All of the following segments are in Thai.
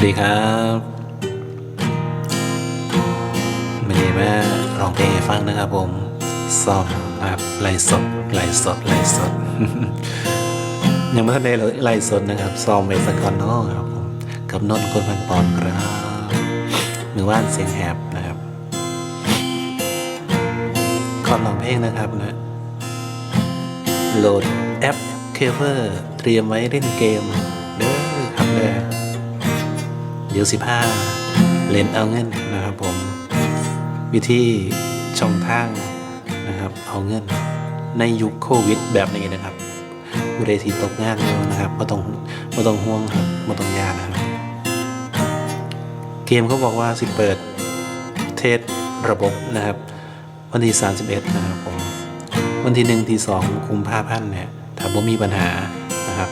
วัสดีครับไม่ได้มาร้องเพลงให้ฟังนะครับผมซอมนะครับไล่สดไล่สดไล่สด ยังไม่ทันได้ไล่สดนะครับซอมไว้สักก่อนเนาะครับผมกับนนท์คนพันปอนครับมือว่านเสียงแหบนะครับก่อนร้องเพลงนะครับนะโหลดแอปเคเวอร์เตรียมไว้เล่นเกม ดี๋ยวสิบห้าเล่นเอาเงินนะครับผม วิธีช่องทางนะครับ เอาเงินในยุคโควิดแบบนี้นะครับผู้ใดที่ตกงานอยู่นะครับไม่ต้องไม่ต้องห่วงครับไม่ต้องยานนะครับ เกมเขาบอกว่าสิเปิดเทสระบบนะครับ วันที่ 31 นะครับผมวันที่หนึ่งที่สองกุมภาพันเนี่ยถ้าบ่มีปัญหานะครับ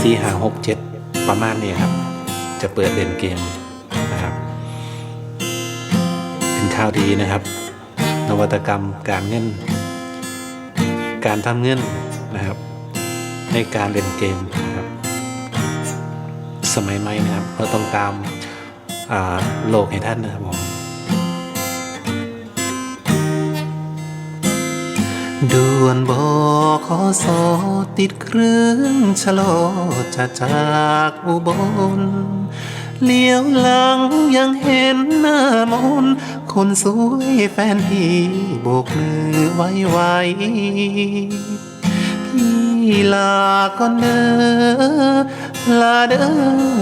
สี่หาหกเจ็ดประมาณนี้ครับ จะเปิดเล่นเกมนะครับ เป็นข่าวดีนะครับ นวัตกรรมการเงิน การทำเงินนะครับ ในการเล่นเกมนะครับ สมัยใหม่นะครับเราต้องตามาโลกให้ท่านนะครับผม ด่วนบอขอสอติดเครื่องชะลอจะจากอุบลเลี้ยวหลังยังเห็นหน้ามน คนสวยแฟนพี่โบกมือไว้ไวพี่ลาก่อนเด้อลาเด้อ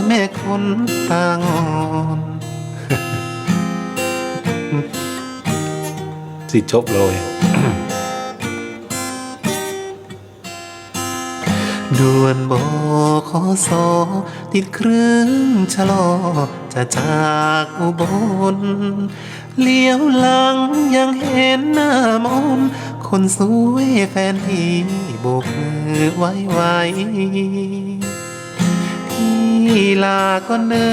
แม่คนต่างอนสิจบเลย ด่วนบอขอสอติดเครื่องชะลอ จะจากอุบลเลี้ยวหลังยังเห็นหน้ามนคนสวยแฟนพี่โบกมือไว้ไวพี่ลาก่อนเนอ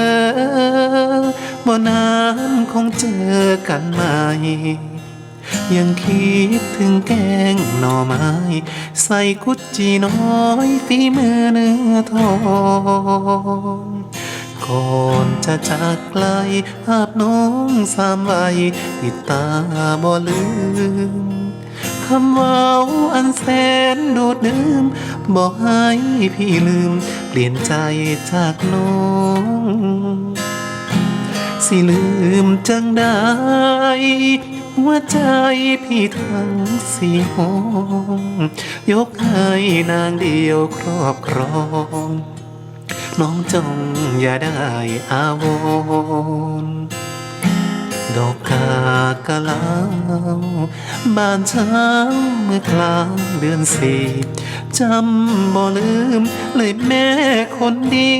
บ่นานคงเจอกันใหม่ ยังคิดถึงแกงหน่อไม้ ใส่กุดจีน้อยฝีมือเนื้อทองก่อนจะจากไกลภาพน้องสามวัยติดตาบ่ลืมคำเว่าอันแสนดูดดื่มบอกให้พี่ลืม เปลี่ยนใจจากน้องสิลืมจังได้ หัวใจพี่ทั้งสี่ห้องยกให้นางเดียวครอบครอง น้องจงอย่าได้อาวรดอกกากะลาวบานเช้าเมื่อกลางเดือนสี่จำบ่ลืมเลยแม่คนดี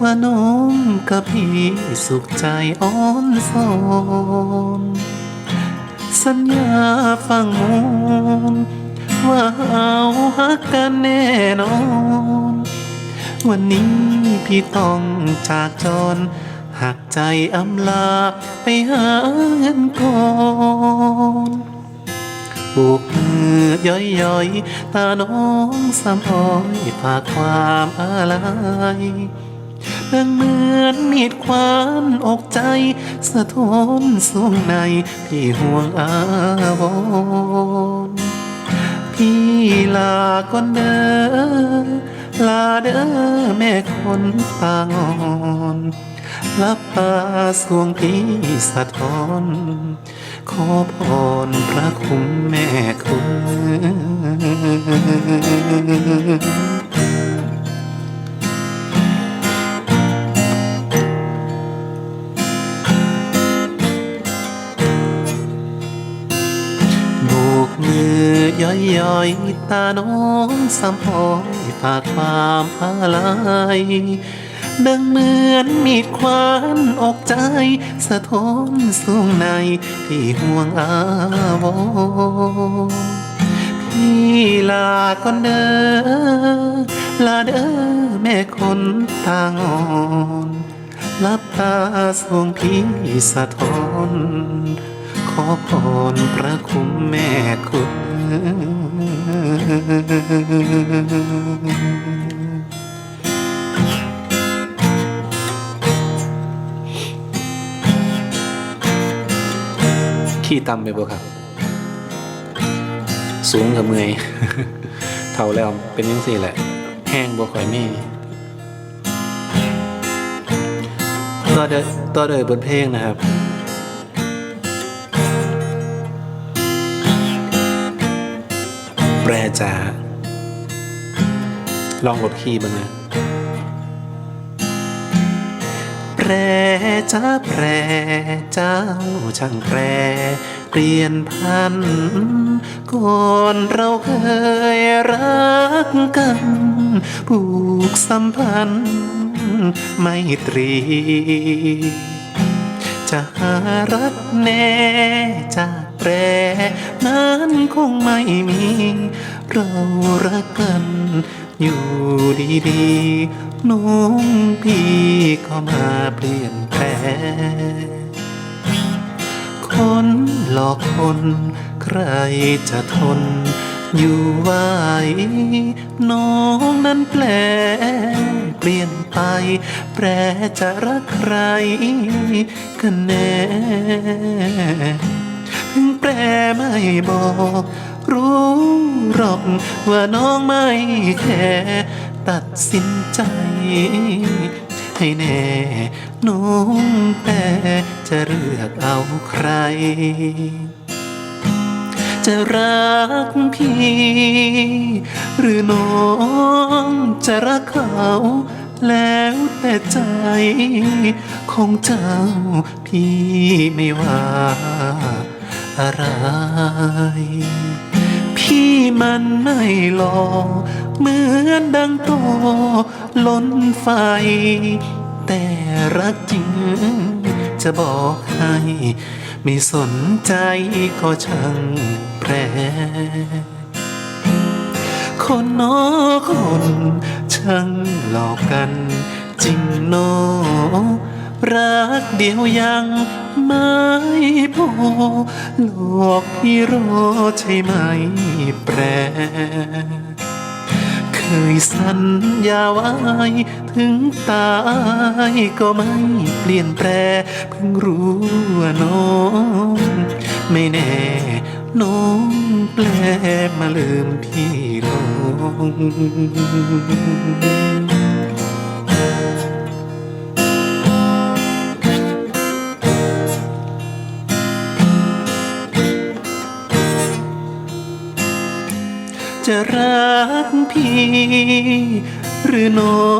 ว่าน้องกับพี่สุขใจอ่อนสอน สัญญาฟังมูลว่าเอาฮักกันแน่นอน วันนี้พี่ต้องจากจรหักใจอำลาไปหาเงินก่อนบุกมือย่อยย่อยตาน้องสามอ้อยฝากความอะไร ดังเหมือนมีดควานอกใจ สะท้อนสวงใน พี่ห่วงอาวรพี่ลาก่อนเด้อลาเด้อแม่คนตางอนลับตาสวงพี่สะท้อน ขอพรพระคุณแม่คุณ ย่อยย่อยตาน้องสามหอยฝากความอะไรดังเหมือนมีดควานอกใจ สะท้อนสวงในพี่ห่วงอาวรพี่ลาก่อนเด้อลาเด้อแม่คนตางอนลับตาสวงพี่สะท้อน ขอพรพระคุณแม่คุณ ขี้ต่ำไปบ่ครับ สูงกับเมยเท่าแล้วเป็นยังสี่แหละ แห้งบ่ค่อยมีต่อเดต่อเดยบนเพลงนะครับ รจาลองลดคีย์บ้างนะแปรจ้าแปรเจ้าช่างแปรเปลี่ยนพันก่อนเราเคยรักกันผูกสัมพันธ์ไม่ตรีจะหารักแน่จา แปร นั้นคงไม่มี เรารักกันอยู่ดีๆน้องพี่ก็มาเปลี่ยนแปลงคนหลอกคน ใครจะทน อยู่ไหวน้องนั้นแปล เปลี่ยนไป แปรจะรักใครกันแน่ แปรไม่บอก รู้หรอกว่าน้องไม่แค่ตัดสินใจ ให้แน่น้องแต่จะเลือกเอาใคร จะรักพี่ หรือน้องจะรักเขาแล้วแต่ใจของเจ้าพี่ไม่ว่า อะไร พี่มันไม่หลอกเหมือนดังโตล้นไฟ แต่รักจริง จะบอกให้ ไม่สนใจก็ช่างแปรคนนอคนช่างหลอกกัน จริงนอ รักเดียวยังไม่พอหลอกพี่รอใช่ไหมแปร เคยสัญญาไว้ถึงตายก็ไม่เปลี่ยนแปลเพิ่งรู้ว่าน้องไม่แน่น้องแปลมาลืมพี่ลง จะรักพี่ หรือน้อ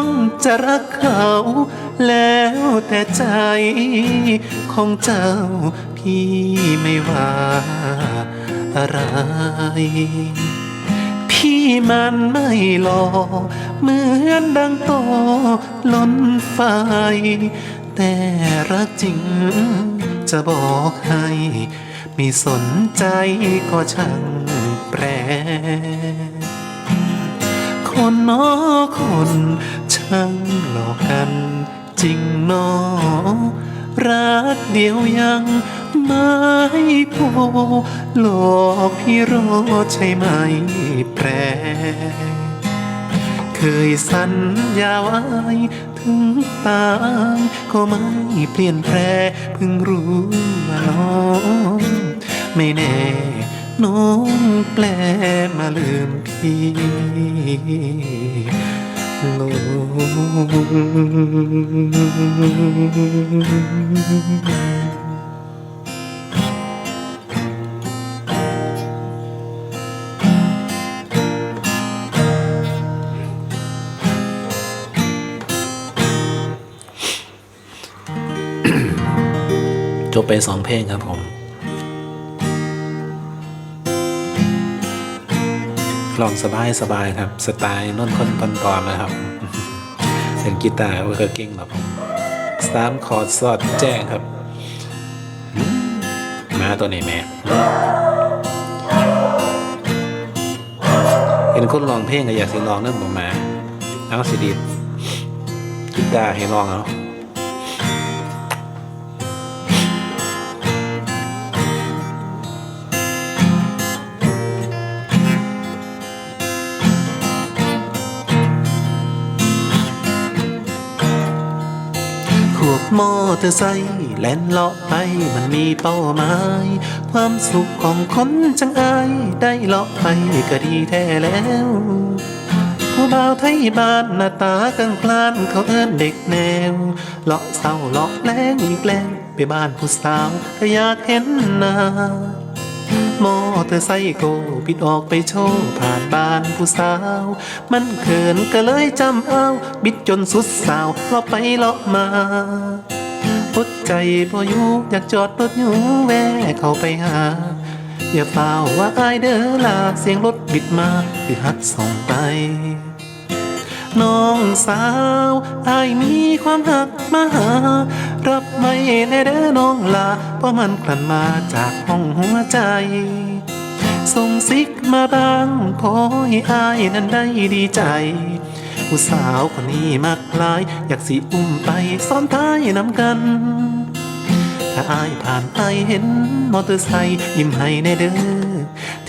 งจะรักเขา แล้วแต่ใจของเจ้าพี่ไม่ว่าอะไร พี่มันไม่หลอกเหมือนดังโตล้นไฟ แต่รักจริงจะบอกให้ ไม่สนใจก็ช่าง แปร คนนอคนช่างหลอกกันจริงนอรักเดียวยังไม่พอหลอกพี่รอใช่ไหมแปร เคยสัญญาไว้ถึงตายก็ไม่เปลี่ยนแปรเพิ่งรู้ว่าน้องไม่แน่ น้องแปลมาลืมพี่ลงจบไปสองเพลงครับผม ลองสบายสบายครับ สไตล์นนท์คนตอนตอนนะครับเป็นกีตาร์เวอร์เก่งครับผมสามคอร์ดสอดแจ้งครับมาตัวนี้แม่เห็นคนลองเพลงก็อยากสิลองนั่นผมมาเอาสิดีกีตาร์ให้ลองเอา มอเตอร์ไซค์แล่นเลาะไปมันมีเป้าหมาย ความสุขของคนจังอาย ได้เลาะไปก็ดีแท้แล้ว ผู้บ่าวไทยบ้านหน้าตากลางกลานเขาเอิ้นเด็กแนว เลาะเศร้าเลาะแรงอีกแล้วไปบ้านผู้สาวก็อยากเห็นหน้า มอเตอร์ไซค์โกปิดออกไปโชว์ผ่านบ้านผู้สาว มันเขินก็เลยจำเอา บิดจนสุดสาวเลาะไปเลาะมาอดใจพออยู่อยากจอดรถอยู่แวะเข้าไปหา อย่าเฝ้าว่าอายเด้อลาเสียงรถบิดมาคือฮัดส่องไป น้องสาวอายมีความหักมาหา รับไม่แน่เด้อน้องลา เพราะมันกลั่นมาจากห้องหัวใจ ส่งซิกมาบ้างขอให้อายนั้นได้ดีใจ ผู้สาวคนนี้มากลาย อยากสิอุ้มไปซ้อนท้ายนำกัน ถ้าอายผ่านไปเห็นมอเตอร์ไซค์ยิ้มให้แน่เด้อ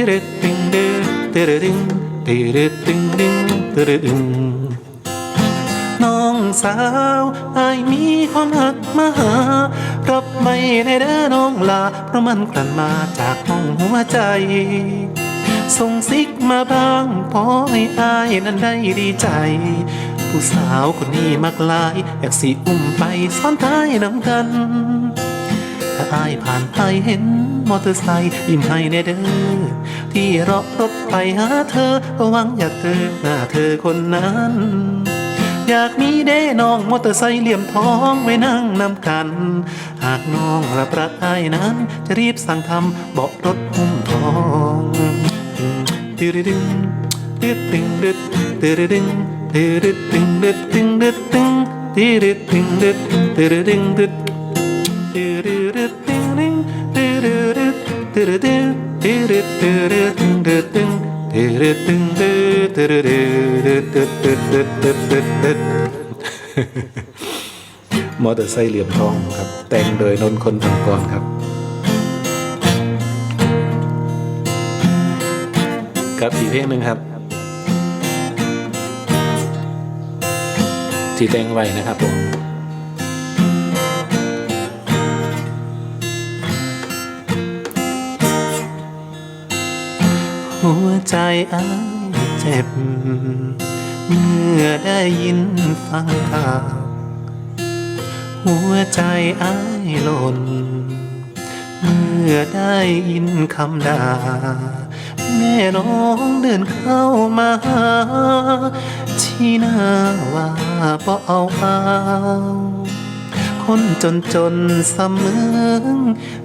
dee-dee-ding, dee-dee-ding, dee-dee-ding, dee-dee-ding น้องสาวอายมีความหักมาหา รับไม่ได้เด้อน้องลา เพราะมันกลั่นมาจากห้องหัวใจส่งซิกมาบ้างพอให้อายนั้นได้ดีใจ ผู้สาวคนนี้มักลายอยากสิอุ้มไปซ้อนท้ายน้ำกัน ถ้าอายผ่านไปเห็น มอเตอร์ไซค์ยิ้มให้แน่เด้อที่รอรถไปหาเธอก็หวังอยากเจอหน้าเธอคนนั้น อยากมีเด้น้องมอเตอร์ไซค์เหลี่ยมทองไว้นั่งนำกัน หากน้องรับรักอายนั้น จะรีบสั่งทำเบาะรถหุ้มทองตึ๊ดดึงตึ๊ดดึงดึดตึ๊ดดึงตึ๊ดดึงดึดดึงดึดดึงตึ๊ดดึงดึดตึ๊ดดึงดึด มอเตอร์ไซค์เหลี่ยมทองครับ แต่งโดยนนท์คนตังกรครับ กับอีกเพลงหนึ่งครับ ที่แต่งไว้นะครับผม หัวใจอ้ายเจ็บ เมื่อได้ยินฟังข่าวหัวใจอ้ายหล่น เมื่อได้ยินคำด่า แม่น้องเดินเข้ามาหาชี้หน้าว่าบ่เอาเอาคนจนจนเสมอ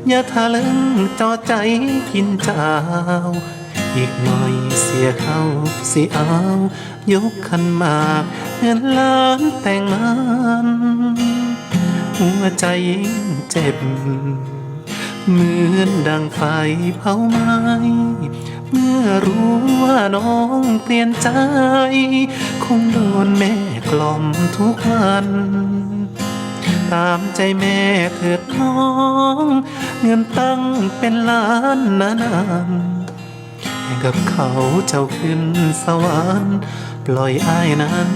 อย่าทะลึงจอใจกินเจ้า อีกหน่อยเสียเข้าสิเอา ยกขันมากเงินล้านแต่งงานหัวใจยิ่งเจ็บ เหมือนดังไฟเผาไหม้เมื่อรู้ว่าน้องเปลี่ยนใจ คงโดนแม่กล่อมทุกวันตามใจแม่เถิดน้อง เงินตั้งเป็นล้านนานๆให้ กับเขาเจ้าขึ้นสวรรค์ปล่อยอ้ายนั้น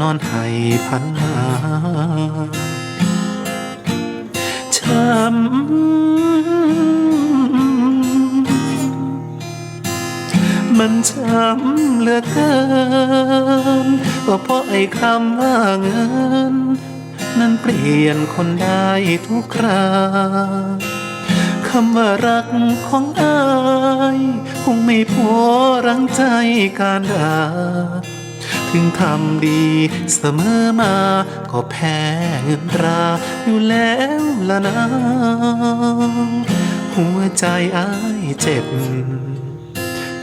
นอนให้พันหาช้ำมันช้ำเหลือเกินก็เพราะไอ้คำว่าเงิน นั้นเปลี่ยนคนได้ทุกคราำว่ารักของอายคงไม่พอรังใจการด่า ถึงทำดีเสมอมา ก็แพ้เงินตราอยู่แล้วละนะหัวใจอายเจ็บ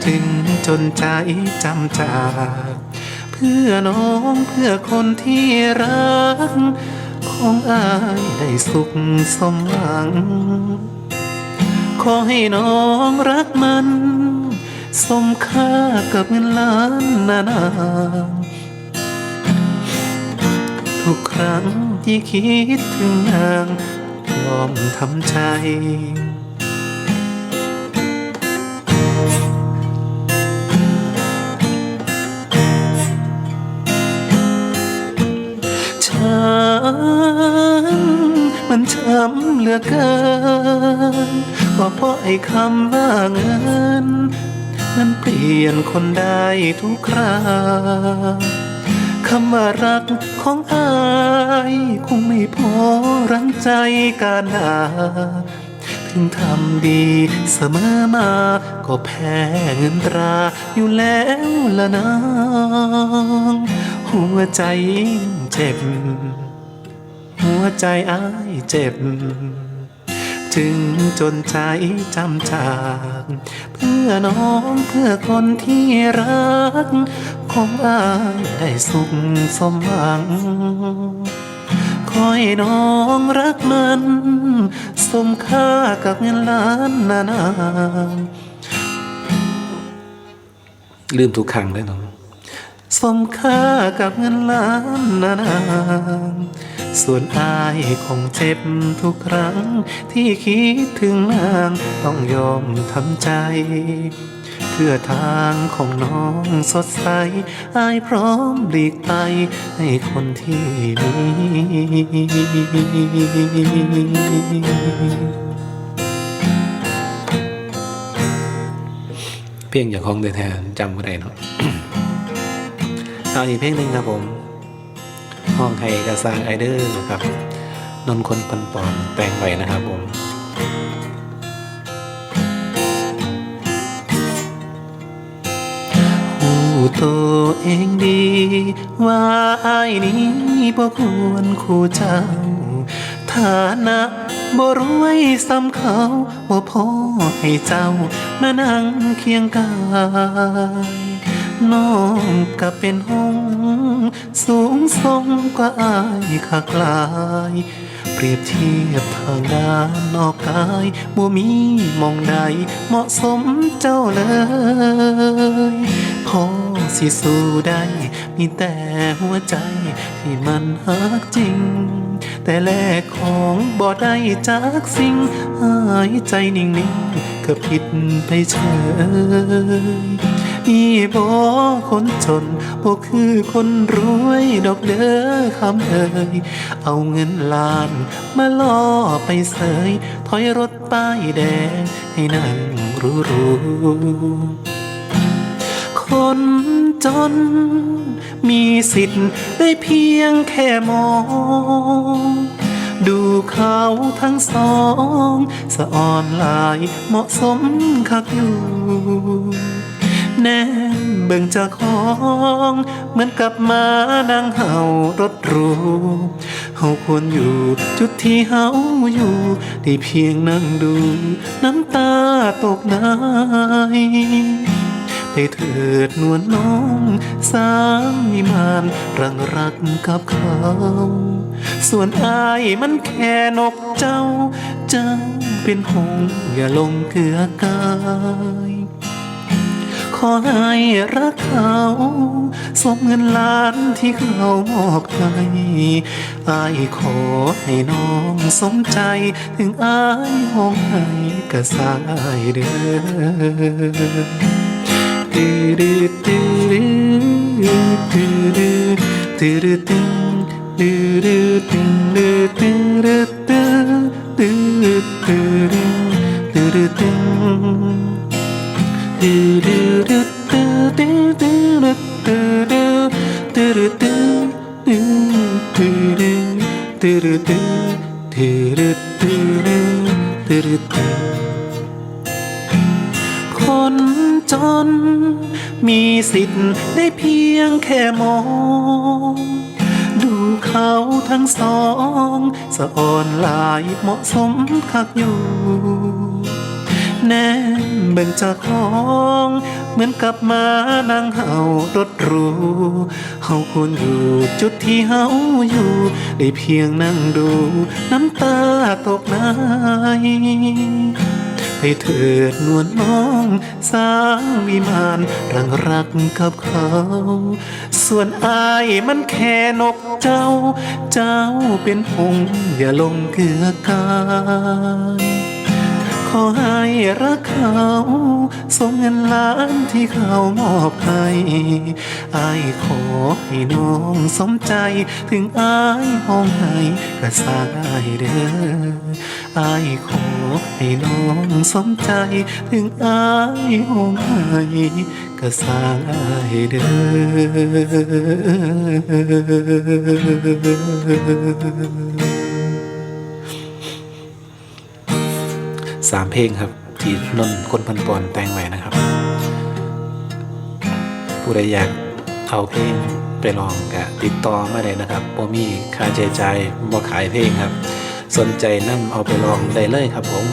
ถึงจนใจจำจากเพื่อน้องเพื่อคนที่รัก ของอายได้สุขสมหวัง ขอให้น้องรักมัน สมค่ากับเงินล้านนานาทุกครั้งที่คิดถึงนางยอมทำใจช้ำมันช้ำเหลือเกิน ก็เพราะไอ้คำว่าเงิน มันเปลี่ยนคนได้ทุกคราคำว่ารักของอายคงไม่พอรังใจการหาถึงทำดีเสมอมา ก็แพ้เงินตราอยู่แล้วละนางหัวใจเจ็บ หัวใจอ้ายเจ็บ จึงจนใจจำจาก เพื่อน้องเพื่อคนที่รักของอายได้สุขสมหวังคอยน้องรักมัน สมค่ากับเงินล้านนานาลืมทุกครั้งเลยน้อง สมค่ากับเงินล้านนานางส่วนอายคงเจ็บทุกครั้ง ที่คิดถึงนางต้องยอมทำใจ เพื่อทางของน้องสดใส อายพร้อมหลีกไปให้คนที่มีเพียงอย่างของเดแทนจำไม่ได้เนาะ เอาอีกเพลงหนึ่งครับผม ห้องไทยกระซางไอเดอร์ครับ นนคนปันปอนแปลงไว้นะครับผมหูตัวเองดี ว่าไอายนี้บ่ควรคู่เจ้า ฐานะบ่รวยซ้ำเขาบ่พอให้เจ้ามานั่งเคียงกาย น้องก็เป็นห้องสูงส่งกว่าอายคักลาย เปรียบเทียบทางด้านนอกกายบ่มีมองใดเหมาะสมเจ้าเลยพอสิสู้ได้ มีแต่หัวใจที่มันหักจริง แต่แลกของบ่ได้จากสิ่งหายใจนิ่งๆก็ผิดไปเฉย นี่บ่คนจนบ่คือคนรวยดอกเด้อคำเอ่ยเอาเงินล้านมาล่อไปเสย ถอยรถป้ายแดงให้นั่งรู้รู้ๆคนจน มีสิทธิ์ได้เพียงแค่มองดูเขาทั้งสอง สะอ่อนลายเหมาะสมคักอยู่ แนมเบิ่งเจากของ เหมือนกับมานั่งเห่ารถรูเฮาควรอยู่จุดที่เฮาอยู่ได้เพียงนั่งดู น้ำตาตกในได้เถิดนวลน้องสามีมานรังรักกับเขา ส่วนอายมันแค่นกเจ้า เจ้าเป็นหงอย่าลงเกลือกาย อให้รักเขาสมเงินล้านที่เขามอบให้อายขอให้น้องสมใจ ถึงอายห้องให้กระสายเด้อตือดืตือดืตือดืตือดืตือตืดืตือดืตือดืตือตืตือดืตือดืตือ คนจน มีสิทธิ์ได้เพียงแค่มอง ดูเขาทั้งสอง สะอ่อนหลายเหมาะสมคักอยู่ แนมเบิ่งจากของ เหมือนกับมานั่งเห่ารถรูเฮาควรอยู่จุดที่เฮาอยู่ ได้เพียงนั่งดู น้ำตาตกในให้เถิดนวลน้องสร้างวิมานรังรักกับเขา ส่วนอายมันแค่นกเจ้า เจ้าเป็นหงอย่าลงเกือกาย ขอให้รักเขาสมเงินล้านที่เขามอบให้อายขอให้น้องสมใจถึงอายห้องให้ก็สร้างอายเด้ออายขอให้น้องสมใจถึงอายห้องให้ก็สร้างอายเด้อ สามเพลงครับ ที่นนคนพันปอนแต่งไว้นะครับ ผู้ใดอยากเอาเพลงไปลองก็ติดต่อมาได้นะครับบ่มีค่าใช้จ่ายบ่ขายเพลงครับ สนใจนํเอาไปลองได้เลยครับผม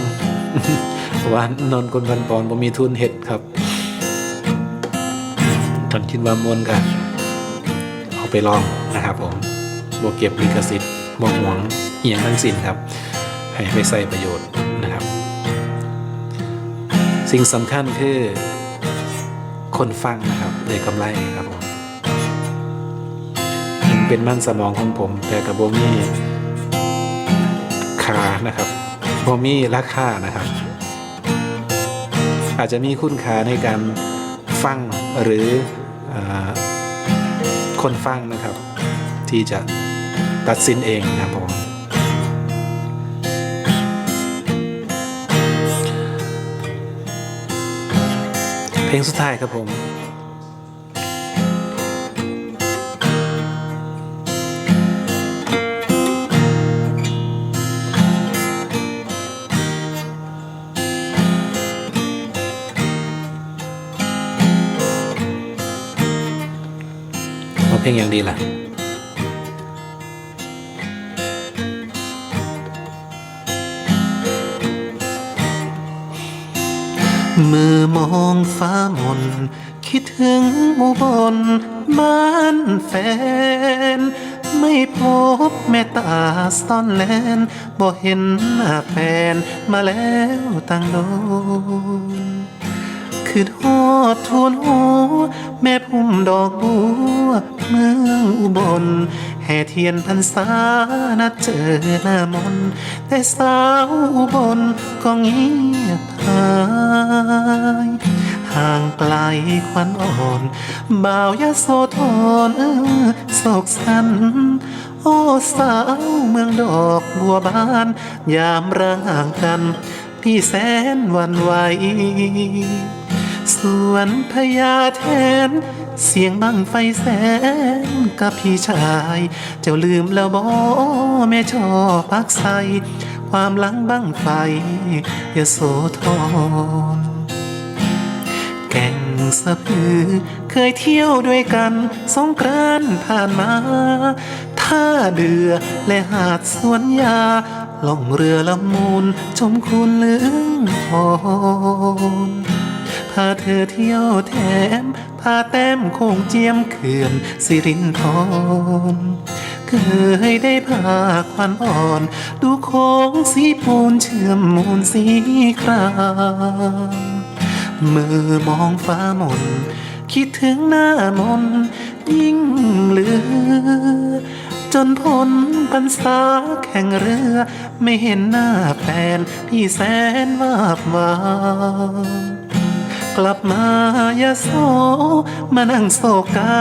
เพราะว่านนคนพันปอนบ่มีทุนเฮ็ดครับตอนคิดว่ามวนกันเอาไปลองนะครับผมบ่เก็บลิขสิทธิ์บ่หวงเอียงทั้งสิ้นครับ ให้ไปใส่ประโยชน์นะครับ สิ่งสำคัญคือ คนฟังนะครับได้กำไรครับผมเป็นมั่นสมองของผม แต่กับโบมี่คานะครับโบมี่ราคานะครับ อาจจะมีคุณค่าในการฟังหรืออคนฟังนะครับ ที่จะตัดสินเองนะครับผม เพลงสุดท้ายครับผมเอาเพลงอย่างดีล่ะ เมื่อมองฟ้ามน คิดถึงหมู่บนบ้านแฟน ไม่พบแม่ตาซ่อนแลนบ่เห็นหน้าแฟนมาแล้วตั้งโดนคือทอดทูลหัวแม่พุ่มดอกบัวเมืองอุบล ห่เทียนพรรษานัดเจอหน้ามนแต่สาวบลก็เงียบหายห่างไกลควันอ่อนบ่าวยาโสธรเออโศกสัน โอ้สาวเมืองดอกบัวบาน ยามร่างอ่างกัน พี่แสนวันไหวส่วนพญาแทน เสียงบังไฟแสนกับพี่ชาย เจ้าลืมแล้วบ่แม่ชอบพักใส ความหลังบังไฟยโสธรแก่งสะพือ เคยเที่ยวด้วยกันสงกรานผ่านมาท่าเดือและหาดสวนยาล่องเรือละมูล ชมคุณเลืองทองาเธอเที่ยวแถมพาแต้มคงเจียมเขื่อนสิรินทรเคยได้พาควันอ่อน ดูโค้งสีปูนเชื่อมมูลสีครามมือมองฟ้ามน คิดถึงหน้ามน ยิ่งเหลือ จนพ้นพรรษาแข่งเรือ ไม่เห็นหน้าแฟนพี่แสนวาบวานก ลับมายาโสมานั่งโศกา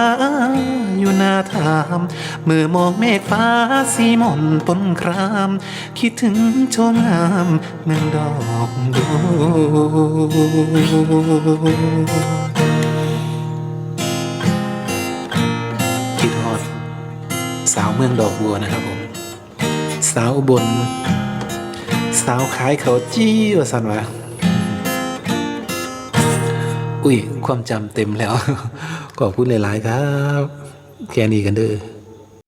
อยู่หน้าถามเมื่อมองเมฆฟ้าสีหมนปนคราม คิดถึงชมงามเมืองดอกบัวคิดฮอดสาวเมืองดอกบัวนะครับผม สาวบน สาวขายเขาจี้ว่าสันวะ อุ้ยความจำเต็มแล้วขอบคุณหลาย ๆ ครับ แค่นี้กันเด้อ